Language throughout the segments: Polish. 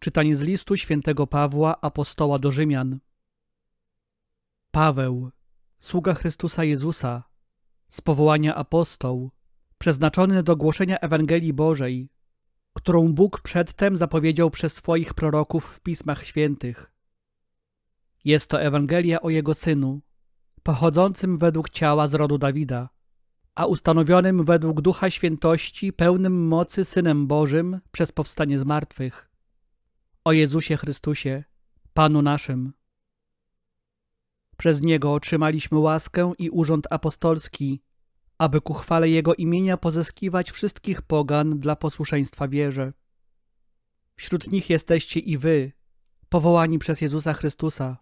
Czytanie z listu świętego Pawła, apostoła do Rzymian. Paweł, sługa Chrystusa Jezusa, z powołania apostoł, przeznaczony do głoszenia Ewangelii Bożej, którą Bóg przedtem zapowiedział przez swoich proroków w Pismach Świętych. Jest to Ewangelia o Jego Synu, pochodzącym według ciała z rodu Dawida, a ustanowionym według Ducha Świętości, pełnym mocy Synem Bożym przez powstanie z martwych. O Jezusie Chrystusie, Panu naszym. Przez Niego otrzymaliśmy łaskę i urząd apostolski, aby ku chwale Jego imienia pozyskiwać wszystkich pogan dla posłuszeństwa wierze. Wśród nich jesteście i wy, powołani przez Jezusa Chrystusa.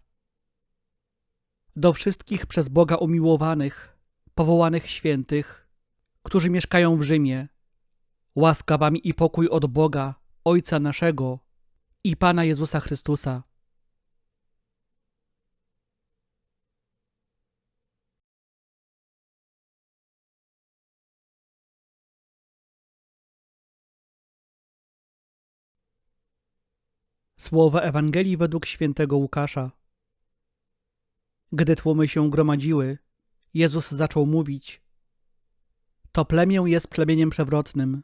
Do wszystkich przez Boga umiłowanych, powołanych świętych, którzy mieszkają w Rzymie, łaska wam i pokój od Boga, Ojca naszego i Pana Jezusa Chrystusa. Słowa Ewangelii według świętego Łukasza. Gdy tłumy się gromadziły, Jezus zaczął mówić: To plemię jest plemieniem przewrotnym.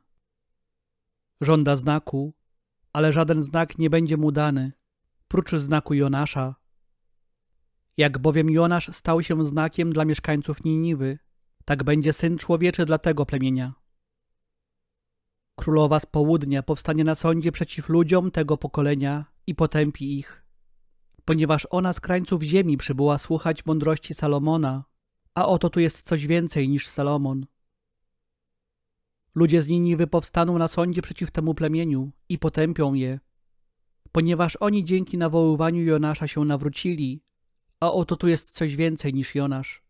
Żąda znaku, ale żaden znak nie będzie mu dany, prócz znaku Jonasza. Jak bowiem Jonasz stał się znakiem dla mieszkańców Niniwy, tak będzie syn człowieczy dla tego plemienia. Królowa z południa powstanie na sądzie przeciw ludziom tego pokolenia i potępi ich, ponieważ ona z krańców ziemi przybyła słuchać mądrości Salomona, a oto tu jest coś więcej niż Salomon. Ludzie z Niniwy powstaną na sądzie przeciw temu plemieniu i potępią je, ponieważ oni dzięki nawoływaniu Jonasza się nawrócili, a oto tu jest coś więcej niż Jonasz.